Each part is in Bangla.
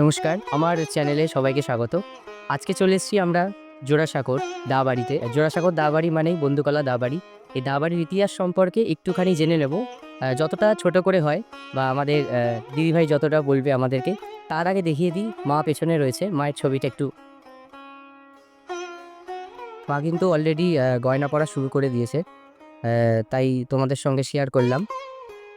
নমস্কার, আমার চ্যানেলে সবাইকে স্বাগত। আজকে চলে এসেছি আমরা জোড়াসাঁকর দা বাড়িতে জোড়াসাঁকর দা বাড়ি মানেই বন্ধুকলা দা বাড়ি এই দা বাড়ির ইতিহাস সম্পর্কে একটুখানি জেনে নেব। যতটা ছোট করে হয় বা আমাদের দিদিভাই যতটা বলবে আমাদেরকে, তার আগে দেখিয়ে দিই মা পেছনে রয়েছে। মায়ের ছবিটা একটু। মা কিন্তু অলরেডি গয়না পরা শুরু করে দিয়েছে। তাই তোমাদের সঙ্গে শেয়ার করলাম।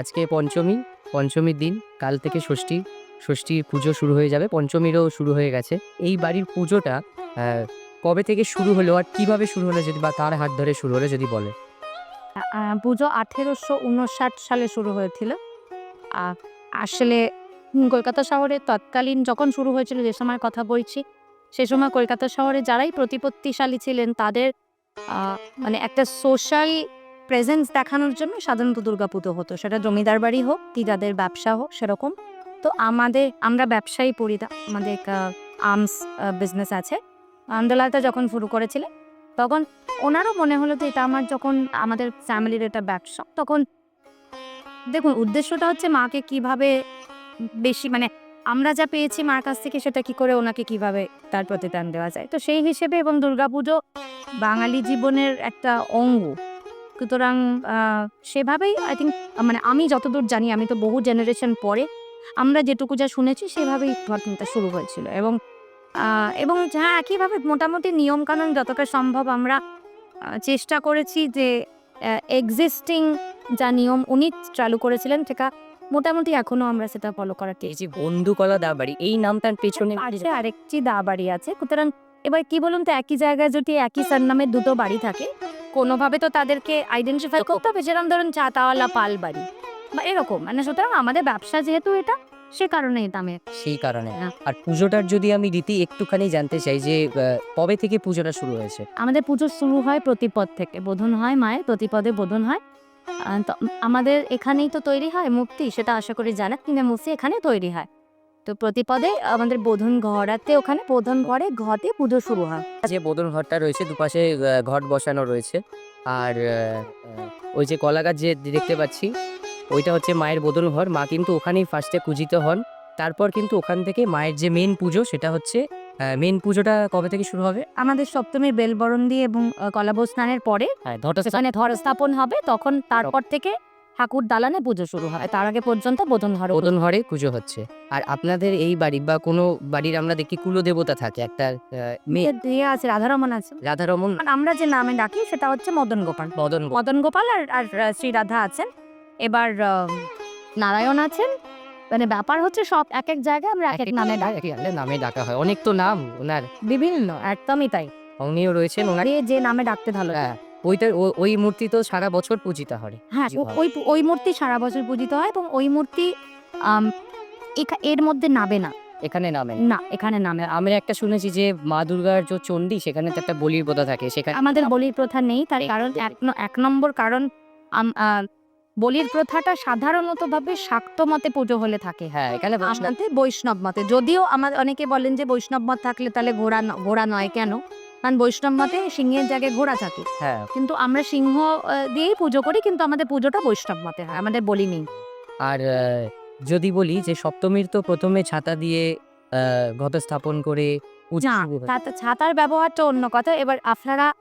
আজকে পঞ্চমী, পঞ্চমীর দিন, কাল থেকে ষষ্ঠী। ষষ্ঠীর পুজো শুরু হয়ে যাবে, পঞ্চমীরও শুরু হয়ে গেছে। এই বাড়ির পুজোটা কবে থেকে শুরু হলো আর কীভাবে শুরু হলো যদি বা তার হাত ধরে শুরু হলো যদি বলে? পুজো আঠেরোশো উনষাট সালে শুরু হয়েছিল। আসলে কলকাতা শহরে তৎকালীন যখন শুরু হয়েছিল, যে সময় কথা বলছি, সে সময় কলকাতা শহরে যারাই প্রতিপত্তিশালী ছিলেন, তাদের মানে একটা সোশ্যাল প্রেজেন্স দেখানোর জন্য সাধারণত দুর্গাপুজো হতো। সেটা জমিদার বাড়ি হোক, কি যাদের ব্যবসা হোক, সেরকম। তো আমাদের, আমরা ব্যবসায়ী পরিদা আমাদের আর্মস বিজনেস আছে। আন্দোলনটা যখন শুরু করেছিলেন, তখন ওনারও মনে হলো যে এটা আমার যখন আমাদের ফ্যামিলির এটা ব্যবসা, তখন দেখুন উদ্দেশ্যটা হচ্ছে মাকে কীভাবে বেশি মানে আমরা যা পেয়েছি মার কাছ থেকে সেটা কি করে ওনাকে কীভাবে তার প্রতিদান দেওয়া যায়। তো সেই হিসেবে এবং দুর্গাপুজো বাঙালি জীবনের একটা অঙ্গ। সুতরাং সেভাবেই আই থিঙ্ক মানে আমি যতদূর জানি, আমি তো বহু জেনারেশন পরে আমরা যেটুকু যা শুনেছি সেভাবেই ঘটনাটা শুরু হয়েছিল। এবং এবং হ্যাঁ একইভাবে মোটামুটি নিয়মকানুন যতটা সম্ভব আমরা চেষ্টা করেছি যে এক্সিস্টিং যা নিয়ম উনি চালু করেছিলেন সেটা মোটামুটি এখনও আমরা সেটা ফলো করার এই যে বন্ধুকলা দা বাড়ি এই নামটার পেছনে পাশে আরেকটি দা বাড়ি আছে। সুতরাং এবার কি বলুন তো একই জায়গায় যদি একই সার নামে দুটো বাড়ি থাকে কোনোভাবে তো তাদেরকে আইডেন্টিফাই করতে হবে। যেরকম ধরুন চাতাওয়ালা পাল বাড়ি বা এরকম। মানে সুতরাং আমাদের ব্যবসা যেহেতু এটা সে কারণে এটা আমি সেই কারণে। হ্যাঁ। আর পুজোটার যদি আমি রীতি একটুখানি জানতে চাই যে আহ, কবে থেকে পুজোটা শুরু হয়েছে? আমাদের পুজো শুরু হয় প্রতিপদ থেকে। বোধন হয় মায়ের প্রতিপদে বোধন হয়। আহ, তো আমাদের এখানেই তো তৈরি হয় মূর্তি সেটা আশা করি জানা কিন্তু মূর্তি এখানে তৈরি হয়। তো প্রতিপদে আমাদের বোধন ঘরাতে ওখানে বোধন ঘরে ঘটে পুজো শুরু হয়। যে বোদন ঘরটা রয়েছে দুপাশে আহ, ঘট বসানো রয়েছে। আর আহ, আহ, ওই যে কলা গাছ যে দেখতে পাচ্ছি ওইটা হচ্ছে মায়ের বদল ঘর। মা কিন্তু ওখানেই ফার্স্টে পূজিত হন। তারপর কিন্তু ওখান থেকে মায়ের যে মেন পুজো সেটা হচ্ছে মেন পুজোটা কবে থেকে শুরু হবে? আমাদের সপ্তমীর বেলবরণ দিয়ে এবং কলাবৌ স্নানের পরে ঘটটা ধর স্থাপন হবে তখন তারপর থেকে ঠাকুর দালানে পুজো শুরু হয়। তার আগে পর্যন্ত বোধন ঘরে বোদন ঘরে পুজো হচ্ছে। আর আপনাদের এই বাড়ি বা কোনো বাড়ির আমরা দেখি কুলদেবতা থাকে একটা মেয়ে। আছে রাধারমন আছে। রাধারমন। আমরা যে নামে ডাকি সেটা হচ্ছে মদন গোপাল মদন মদন গোপাল আর আর শ্রী রাধা আছেন। এবার নারায়ণ আছেন। মানে ব্যাপার হচ্ছে সব এক এক জায়গায় আমরা এক এক নামে ডাকি। নামে ডাকা হয়। অনেক তো নাম ওনার। বিভিন্ন একদমই তাই। উনিও রয়েছেন ওনার যে যে নামে ডাকতে ভালো। হ্যাঁ ওইটা ওই মূর্তি তো সারা বছর পূজিত হয়। হ্যাঁ। ওই ওই মূর্তি সারা বছর পূজিত হয় এবং ওই মূর্তি এর মধ্যে নাবে না। এখানে নামে না। এখানে নামে আমি একটা শুনেছি যে মা দুর্গার যে চণ্ডী সেখানে তো একটা বলির প্রথা থাকে। সেখানে আমাদের বলির প্রথা নেই তার কারণ এক নম্বর কারণ বলির প্রথাটা সাধারণত ভাবে শাক্ত মতে পুজো হলে থাকে। হ্যাঁ এখানে বৈষ্ণব- বৈষ্ণব মতে যদিও আমার অনেকে বলেন যে বৈষ্ণব মত থাকলে তাহলে ঘোড়া ঘোড়া নয় কেন? কারণ বৈষ্ণব মতে সিংহের জায়গায় ঘোড়া থাকে। হ্যাঁ। কিন্তু আমরা সিংহ দিয়েই পুজো করি কিন্তু আমাদের পুজোটা বৈষ্ণব মতে হয় আমাদের বলি নেই। আর যদি বলি যে সপ্তমীর তো প্রথমে ছাতা দিয়ে আহ, ঘট স্থাপন করে ছাতার ব্যবহারটা অন্য কথা। এবার আপনারা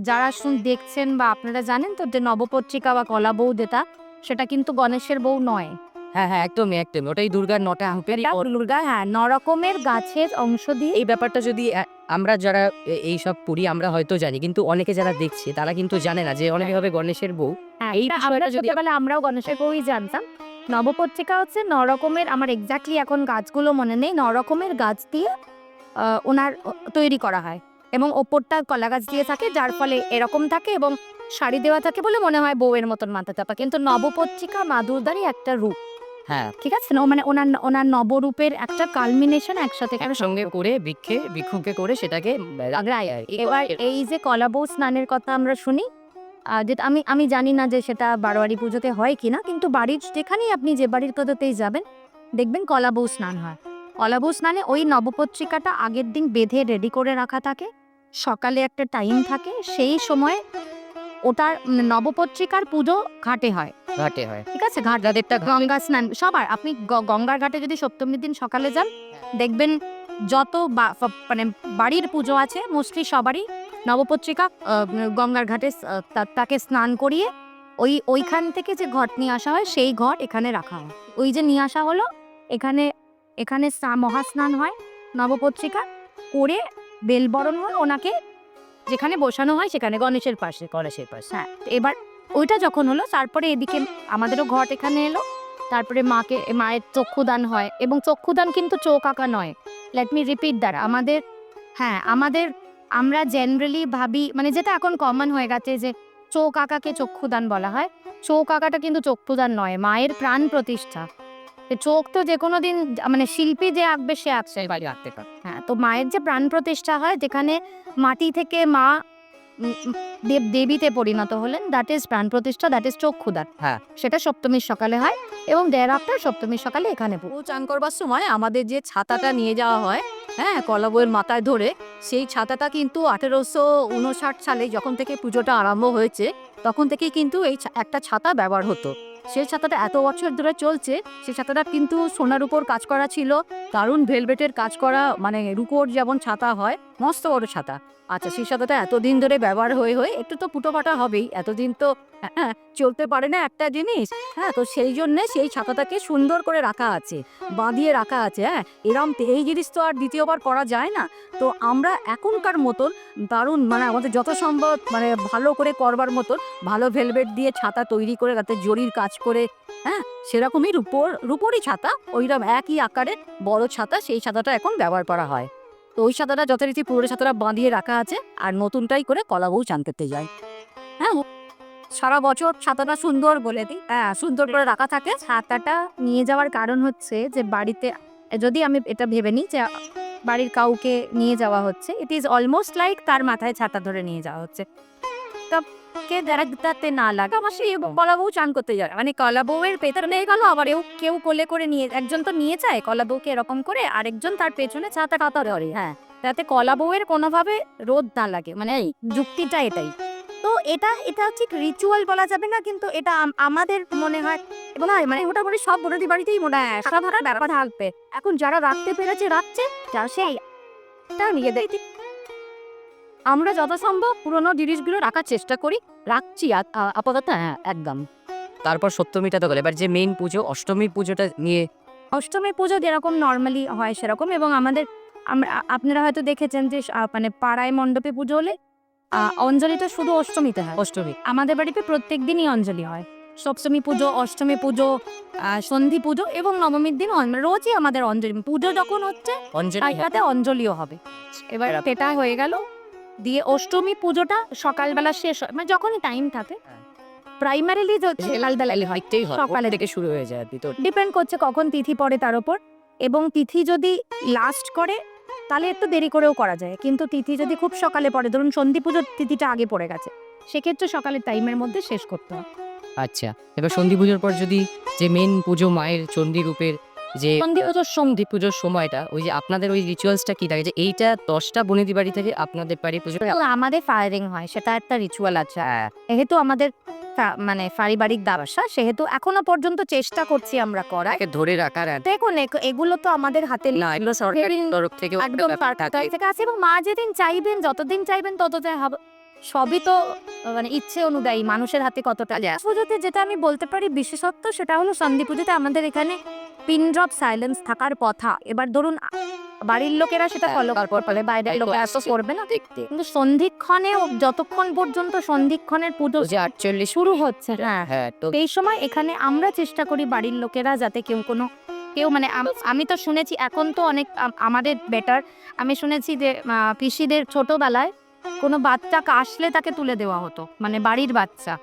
যারা শুন দেখছেন বা আপনারা জানেন তো যে নবপত্রিকা বা কলা বউ যেটা সেটা কিন্তু গণেশের বউ নয়। হ্যাঁ হ্যাঁ একদমই একদমই। ওটাই দুর্গার নটা হাঁপের দুর্গা হ্যাঁ ন রকমের গাছের অংশ দিয়ে। এই ব্যাপারটা যদি আমরা যারা এই সব পড়ি আমরা হয়তো জানি কিন্তু অনেকে যারা দেখছে তারা কিন্তু জানে না যে অনেকে হবে গণেশের বউ। হ্যাঁ, এই আমরা যদি- আমরাও গণেশের বউই জানতাম। নবপত্রিকা হচ্ছে ন রকমের আমার এক্স্যাক্টলি এখন গাছগুলো মনে নেই ন রকমের গাছ দিয়ে আহ, ওনার তৈরি করা হয়। এবং ওপরটা কলা গাছ দিয়ে থাকে যার ফলে এরকম থাকে এবং শাড়ি দেওয়া থাকে বলে মনে হয় বউয়ের মতন মাথা চাপা। কিন্তু নবপত্রিকা মাদুরদারই একটা রূপ। হ্যাঁ। ঠিক আছে? না মানে ওনার ওনার নবরূপের একটা কালমিনেশন একসাথে একসঙ্গে করে বৃক্ষে বিক্ষুকে করে সেটাকে এবার এই যে কলাবৌ স্নানের কথা আমরা শুনি যেটা আমি আমি জানি না যে সেটা বারোয়ারি পুজোতে হয় কিনা কিন্তু বাড়ির যেখানেই আপনি যে বাড়ির পুজোতেই যাবেন দেখবেন কলাবৌ স্নান হয়। কলাবৌ স্নানে ওই নবপত্রিকাটা আগের দিন বেঁধে রেডি করে রাখা থাকে। সকালে একটা টাইম থাকে সেই সময় ওটার নবপত্রিকার পুজো ঘাটে হয়। ঘাটে হয়। ঠিক আছে? ঘাট যাদেরটা গঙ্গা স্নান সবার। আপনি গঙ্গার ঘাটে যদি সপ্তমীর দিন সকালে যান দেখবেন যত মানে বাড়ির পুজো আছে মোস্টলি সবারই নবপত্রিকা গঙ্গার ঘাটে তাকে স্নান করিয়ে ওই ওইখান থেকে যে ঘট নিয়ে আসা হয় সেই ঘট এখানে রাখা হয়। ওই যে নিয়ে আসা হলো এখানে এখানে মহাস্নান হয় নবপত্রিকা করে বেলবরণ হয় ওনাকে যেখানে বসানো হয় সেখানে গণেশের পাশে গণেশের পাশে। হ্যাঁ। এবার ওইটা যখন হলো তারপরে এদিকে আমাদেরও ঘট এখানে এলো তারপরে মাকে মায়ের চক্ষুদান হয় এবং চক্ষুদান কিন্তু চোখ আঁকা নয়। লেট মি রিপিট দ্যাট আমাদের হ্যাঁ আমাদের আমরা জেনারেলি ভাবি মানে যেটা এখন কমন হয়ে গেছে যে চোখ আঁকাকে চক্ষুদান বলা হয়। চোখ আঁকাটা কিন্তু চক্ষুদান নয় মায়ের প্রাণ প্রতিষ্ঠা। চোখ তো যে কোনো দিন মানে শিল্পী যে আঁকবে সে আঁকছে। বাড়ি পারে হ্যাঁ তো মায়ের যে প্রাণ প্রতিষ্ঠা হয় যেখানে মাটি থেকে মা দেব দেবীতে পরিণত হলেন দ্যাট ইজ প্রাণ প্রতিষ্ঠা দ্যাট ইজ চোখ চক্ষুদান হ্যাঁ। সেটা সপ্তমীর সকালে হয় এবং দেয়ার আফটার সপ্তমীর সকালে এখানে চান করবার সময় আমাদের যে ছাতাটা নিয়ে যাওয়া হয় হ্যাঁ কলাবইয়ের মাথায় ধরে সেই ছাতাটা কিন্তু আঠেরোশো উনষাট সালে যখন থেকে পুজোটা আরম্ভ হয়েছে তখন থেকেই কিন্তু এই একটা ছাতা ব্যবহার হতো। সেই ছাতাটা এত বছর ধরে চলছে সেই ছাতাটা কিন্তু সোনার উপর কাজ করা ছিল। দারুণ ভেলভেটের কাজ করা মানে রুপোর যেমন ছাতা হয় মস্ত বড় ছাতা। আচ্ছা সেই ছাতাটা এতদিন ধরে ব্যবহার হয়ে হয়ে একটু তো ফুটো ফাটা হবেই। এতদিন তো হ্যাঁ চলতে পারে না একটা জিনিস। হ্যাঁ তো সেই জন্যে সেই ছাতাটাকে সুন্দর করে রাখা আছে, বাঁধিয়ে রাখা আছে হ্যাঁ। এরম এই জিনিস তো আর দ্বিতীয়বার করা যায় না। তো আমরা এখনকার মতন দারুণ মানে আমাদের যত সম্ভব মানে ভালো করে করবার মতন, ভালো ভেলভেট দিয়ে ছাতা তৈরি করে, তাতে জরির কাজ করে হ্যাঁ সেরকমই রূপোর, রূপোরই ছাতা ওইরকম একই আকারের বড় ছাতা, সেই ছাতাটা এখন ব্যবহার করা হয়। তো ওই সাঁতারা যথারীতি পুরো সাঁতারা বাঁধিয়ে রাখা আছে আর নতুনটাই করে কলা বউ চান করতে যায়। হ্যাঁ সারা বছর ছাতাটা সুন্দর বলে দিই। হ্যাঁ সুন্দর করে রাখা থাকে। ছাতাটা নিয়ে যাওয়ার কারণ হচ্ছে যে বাড়িতে যদি আমি এটা ভেবে নিই যে বাড়ির কাউকে নিয়ে যাওয়া হচ্ছে ইট ইজ অলমোস্ট লাইক তার মাথায় ছাতা ধরে নিয়ে যাওয়া হচ্ছে। কে যারা না লাগে। আমার সেই কলা বউ চান করতে যায়। মানে কলা বউয়ের পেছনে গেল, আবার কেউ কেউ কোলে করে নিয়ে, একজন তো নিয়ে যায় কলা বউকে এরকম করে, আরেকজন তার পেছনে ছাতা কাতা ধরে হ্যাঁ। যাতে কলা বউয়ের কোনোভাবে রোদ না লাগে। মানে এই যুক্তিটা এটাই। তো এটা এটা ঠিক রিচুয়াল বলা যাবে না, কিন্তু এটা আমাদের মনে হয় এবং মানে মোটামুটি সব বনতি বাড়িতেই মনে হয় সারা ভাড়ার ব্যাপার থাকবে। এখন যারা রাখতে পেরেছে, রাখছে, যারা সেই তা নিয়ে দেয় আমরা যত সম্ভব পুরোনো জিনিসগুলো রাখার চেষ্টা করি। রাখছি আপাতত হ্যাঁ একদম। তারপর সপ্তমীটা তো গেল। এবার যে মেইন পুজো অষ্টমী পুজোটা নিয়ে অষ্টমী পুজো যেরকম নর্মালি হয় সেরকম এবং আমাদের আমরা আপনারা হয়তো দেখেছেন যে মানে পাড়ায় মণ্ডপে পুজো হলে অঞ্জলিটা শুধু অষ্টমীতে হয়। অষ্টমী। আমাদের বাড়িতে প্রত্যেক দিনই অঞ্জলি হয়। সপ্তমী পুজো অষ্টমী পুজো সন্ধি পুজো এবং নবমীর দিন রোজই আমাদের অঞ্জলি। পুজো যখন হচ্ছে অঞ্জলি অঞ্জলিও হবে। এবার সেটা হয়ে গেল। দিয়ে অষ্টমী পুজোটা সকালবেলা শেষ হয়। মানে যখনই টাইম থাকে। প্রাইমারিলি হয় হইতেই হয় সকালে থেকে শুরু হয়ে যায় ভিতর ডিপেন্ড করছে কখন তিথি পড়ে তার উপর এবং তিথি যদি লাস্ট করে তাহলে একটু দেরি করেও করা যায়। কিন্তু তিথি যদি খুব সকালে পড়ে ধরুন সন্ধি পুজোর তিথিটা আগে পড়ে গেছে সেক্ষেত্রে সকালের টাইমের মধ্যে শেষ করতে হয়। আচ্ছা এবার সন্ধি পুজোর পর যদি যে মেন পুজো মায়ের চণ্ডী রূপের যে সন্ধি পুজোর সন্ধি পুজোর সময়টা ওই যে আপনাদের ওই রিচুয়ালসটা কি থাকে যে এইটা দশটা বনেদি বাড়ি থেকে আপনাদের বাড়ি পুজো আমাদের ফায়ারিং হয় সেটা একটা রিচুয়াল আছে। হ্যাঁ। যেহেতু আমাদের মানে পারিবারিক ব্যবসা সেহেতু এখনও পর্যন্ত চেষ্টা করছি আমরা তাকে ধরে রাখার দেখুন এগুলো তো আমাদের হাতে না এগুলো সরকারের তরফ থেকে একদম থেকে। আছে এবং মা যেদিন চাইবেন যতদিন চাইবেন ততটাই হবে সবই তো মানে ইচ্ছে অনুযায়ী মানুষের হাতে কতটা যায় পুজোতে যেটা আমি বলতে পারি বিশেষত্ব সেটা হলো সন্ধি পুজোতে আমাদের এখানে পিন ড্রপ সাইলেন্স থাকার কথা। এবার ধরুন বাড়ির লোকেরা সেটা ফলো তারপর করে বাইরের তাই তো লোকেরা তো আসছে। করবে না। দেখতে কিন্তু সন্ধিক্ষণে যতক্ষণ পর্যন্ত সন্ধিক্ষণের পুজো যে আটচল্লিশ শুরু হচ্ছে হ্যাঁ হ্যাঁ তো এই সময় এখানে আমরা চেষ্টা করি বাড়ির লোকেরা যাতে কেউ কোনো কেউ মানে আমি তো শুনেছি এখন তো অনেক আমাদের বেটার আমি শুনেছি যে পিসিদের ছোটবেলায় কোনো বাচ্চা আসলে তাকে তুলে দেওয়া হতো মানে বাড়ির বাচ্চা।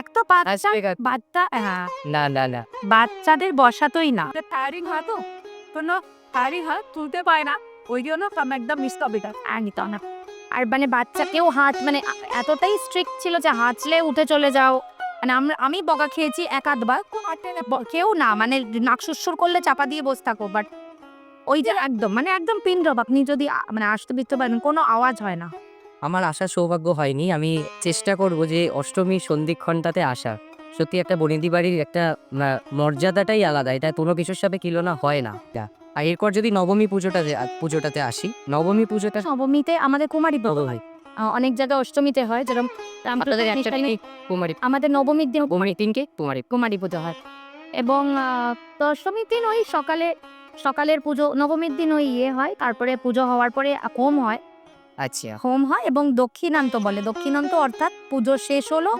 এক তো বাচ্চা বাচ্চা হ্যাঁ। না না না। বাচ্চাদের বসাতোই না। ফায়ারিং হয় তো। কোনো ফায়ারিং হয় তুলতে পায় না। ওই জন্য আমি একদম মিস কবিটা আর নিত না। আর মানে বাচ্চা কেউ হাত মানে এতটাই স্ট্রিক্ট ছিল যে হাঁচলে উঠে চলে যাও। মানে আমরা আমি বকা খেয়েছি এক আধবার কেউ না। মানে নাক সুসুর করলে চাপা দিয়ে বসে থাকো। বাট ওই যে একদম মানে একদম পিন ড্রপ আপনি যদি মানে আসতে বিতে পারেন কোনো আওয়াজ হয় না। আমার আসার সৌভাগ্য হয়নি। আমি চেষ্টা করব যে অষ্টমীর সন্ধিক্ষণটাতে আসা। সত্যি একটা বনিদি বাড়ির একটা মর্যাদাটাই আলাদা। এটা কোনো কিছুর সাথে কিলোনা হয় না। আর এরপর যদি নবমী পুজোটাতে আ- পুজোটাতে আসি নবমী পুজোটা নবমীতে আমাদের কুমারী হয়। অনেক জায়গায় অষ্টমীতে হয় যেরকম আপনাদের কুমারী আমাদের নবমীর দিন কুমারী তিনকে কুমারী কুমারী পুজো হয়। এবং দশমীর দিন ওই সকালে সকালের পুজো নবমীর দিন ওই ইয়ে হয়। তারপরে পুজো হওয়ার পরে কম হয়। আচ্ছা। হোম হয় এবং দক্ষিণান্ত বলে। দক্ষিণান্ত অর্থাৎ পুজো শেষ হলো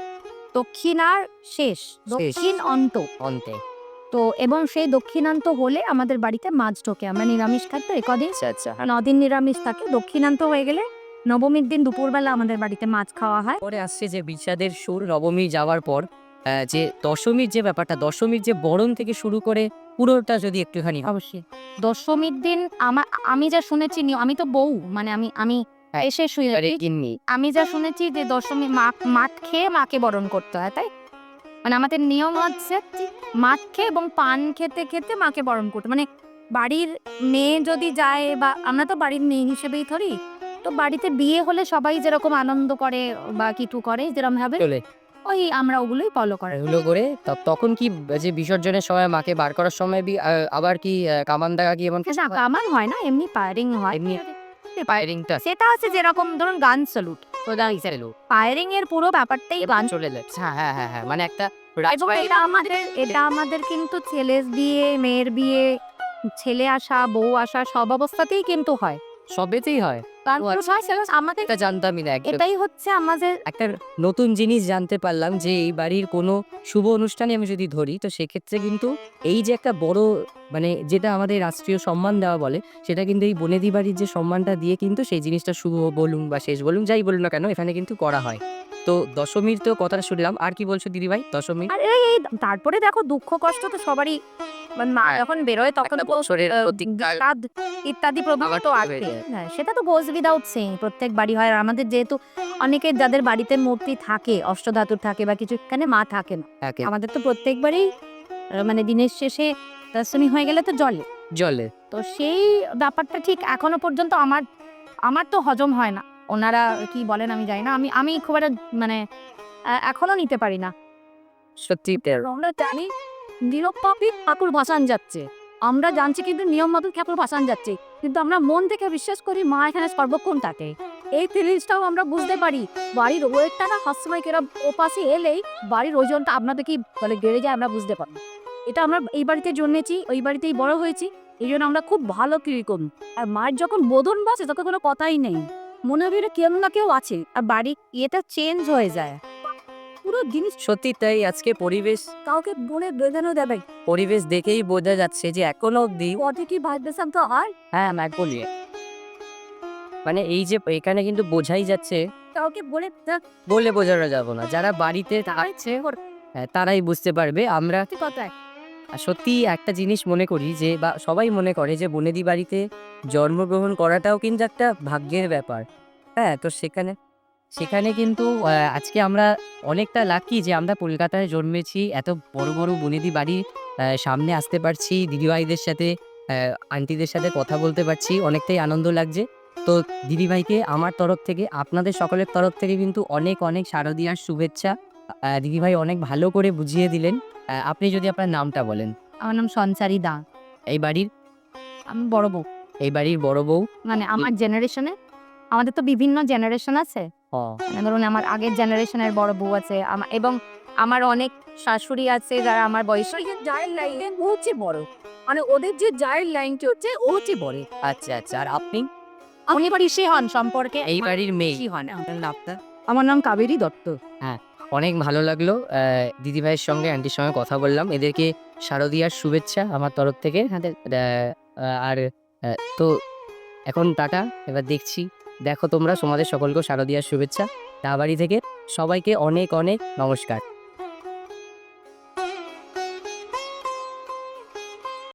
দক্ষিণার শেষ দক্ষিণ অন্ত অন্তে। তো এবং সেই দক্ষিণান্ত হলে আমাদের বাড়িতে মাছ ঢোকে। আমরা নিরামিষ খাই তো একদিন আচ্ছা আচ্ছা। নদিন নিরামিষ থাকে। দক্ষিণান্ত হয়ে গেলে নবমীর দিন দুপুরবেলা আমাদের বাড়িতে মাছ খাওয়া হয়। পরে আসছে যে বিষাদের সুর নবমী যাওয়ার পর যে দশমীর যে ব্যাপারটা দশমীর যে বরণ থেকে শুরু করে পুরোটা যদি একটুখানি অবশ্যই। দশমীর দিন আমার আমি যা শুনেছি আমি তো বউ মানে আমি আমি এসে শুয়ে গিন্নি। আমি যা শুনেছি যে দশমী মা- মাঠ খেয়ে মাকে বরণ করতে হয় তাই? মানে আমাদের নিয়ম হচ্ছে মাঠ খেয়ে এবং পান খেতে খেতে মাকে বরণ করতে মানে বাড়ির মেয়ে যদি যায় বা আমরা তো বাড়ির মেয়ে হিসেবেই ধরি তো বাড়িতে বিয়ে হলে সবাই যেরকম আনন্দ করে বা কিছু করে যেরকম ভাবে ওই আমরা ওগুলোই ফলো করে এগুলো করে। তখন কি যে বিসর্জনের সময় মাকে বার করার সময় আবার কি কামান দেখা কি এমন হয়? আমার হয় না এমনি পায়ারিং হয়। এমনি পায়ারিংটা সেটা আছে যেরকম ধরুন গান স্যালুট প্রধান হিসেবে লো এর পুরো ব্যাপারটাই গান চলে যাচ্ছে হ্যাঁ হ্যাঁ হ্যাঁ হ্যাঁ মানে একটা এটা আমাদের এটা আমাদের কিন্তু ছেলের বিয়ে মেয়ের বিয়ে ছেলে আসা বউ আসা সব অবস্থাতেই কিন্তু হয়। সবেতেই হয়। আচ্ছা। সেটা আমাদের জানতামই না এটাই হচ্ছে আমাদের একটা নতুন জিনিস জানতে পারলাম যে এই বাড়ির কোনো শুভ অনুষ্ঠানে আমি যদি ধরি তো সেক্ষেত্রে কিন্তু এই যে একটা বড় মানে যেটা আমাদের রাষ্ট্রীয় সম্মান দেওয়া বলে সেটা কিন্তু এই বনেদি বাড়ির যে সম্মানটা দিয়ে কিন্তু সেই জিনিসটা শুভ বলুন বা শেষ বলুন যাই বলুন না কেন এখানে কিন্তু করা হয়। তো দশমীর তো কথাটা শুনলাম। আর কি বলছো দিদিভাই দশমী আর এই এই তারপরে দেখো দুঃখ কষ্ট তো সবারই। মানে মা হ্যাঁ। যখন বেরোয় তখন তো, ইত্যাদি প্রভাব তো হ্যাঁ সেটা তো গোজ উইদাউট সেইং প্রত্যেক বাড়ি হয়। আর আমাদের যেহেতু অনেকে যাদের বাড়িতে মূর্তি থাকে অষ্টধাতুর থাকে বা কিছু এখানে মা থাকে না। আমাদের তো প্রত্যেকবারই মানে দিনের শেষে দশমী হয়ে গেলে তো জলে। জলে। তো সেই ব্যাপারটা ঠিক এখনও পর্যন্ত আমার আমার তো হজম হয় না। ওনারা কি বলেন আমি জানি না। আমি আমি খুব একটা মানে এখনও নিতে পারি না। সত্যি আমরা জানি নিরপাপি ঠাকুর ভাসান যাচ্ছে। আমরা জানছি কিন্তু নিয়ম মতো ঠাকুর ভাসান যাচ্ছে। কিন্তু আমরা মন থেকে বিশ্বাস করি মা এখানে সর্বক্ষণ থাকে। এই ফিলিংসটাও আমরা বুঝতে পারি। বাড়ির ওয়েটটা না সবসময় কেরা ওপাশে এলেই বাড়ির ওজনটা আপনাদের কি বলে বেড়ে যায় আমরা বুঝতে পারি এটা আমরা এই বাড়িতে জন্মেছি ওই বাড়িতেই বড় হয়েছি। এই জন্য আমরা খুব ভালো কীরকম। আর মায়ের যখন বোধন বাসে তখন কোনো কথাই নেই। মনে হবে কেউ না কেউ আছে আর বাড়ি ইয়েটা চেঞ্জ হয়ে যায়। পুরো জিনিস সত্যি তাই আজকে পরিবেশ কাউকে বলে বেঁধানো দেবে পরিবেশ দেখেই বোঝা যাচ্ছে যে এখনও অব্দি পথে কি ভাইব্রেশন তো হয় হ্যাঁ ম্যাক বলিয়ে। মানে এই যে এখানে কিন্তু বোঝাই যাচ্ছে। কাউকে বলে বলে বোঝানো যাব না। যারা বাড়িতে থাকছে হ্যাঁ, তারাই বুঝতে পারবে। আমরা কথায়। সত্যি একটা জিনিস মনে করি যে, বা সবাই মনে করে যে, বনেদি বাড়িতে জন্মগ্রহণ করাটাও কিন্তু একটা ভাগ্যের ব্যাপার। হ্যাঁ তো সেখানে সেখানে কিন্তু আজকে আমরা অনেকটা লাকি যে, আমরা কলকাতায় জন্মেছি, এত বড় বড় বনেদি বাড়ির সামনে আসতে পারছি, দিদিভাইদের সাথে আন্টিদের সাথে কথা বলতে পারছি, অনেকটাই আনন্দ লাগছে। তো দিদিভাইকে আমার তরফ থেকে, আপনাদের সকলের তরফ থেকে কিন্তু অনেক অনেক শারদীয়ার শুভেচ্ছা। দিদিভাই অনেক ভালো করে বুঝিয়ে দিলেন। আপনি যদি আপনার নামটা বলেন। আমার নাম সঞ্চারী দা। এই বাড়ির? আমি বড় বউ। এই বাড়ির বড় বউ? মানে আমার জেনারেশনে আমাদের তো বিভিন্ন জেনারেশন আছে। ধরুন আমার আগের জেনারেশনের বড় বউ আছে। এবং আমার অনেক শাশুড়ি আছে যারা আমার বয়স জায়ের লাইনে ও হচ্ছে বড়। মানে ওদের যে জায়ের লাইনটি হচ্ছে ও হচ্ছে বড়। আচ্ছা আচ্ছা। আর আপনি? আপনি উনি ঋষি হন সম্পর্কে। এই বাড়ির মেয়ে। হন। আপনার আমার নাম কাবেরী দত্ত। অনেক ভালো লাগল। দিদিভাইয়ের সঙ্গে আন্টির সঙ্গে কথা বললাম। এদেরকে শারদীয়ার শুভেচ্ছা আমার তরফ থেকে। আহ, আর তো এখন টাটা এবার দেখছি। দেখো তোমরা তোমাদের সকলকে শারদীয়ার শুভেচ্ছা। দাবাড়ি থেকে সবাইকে অনেক অনেক নমস্কার।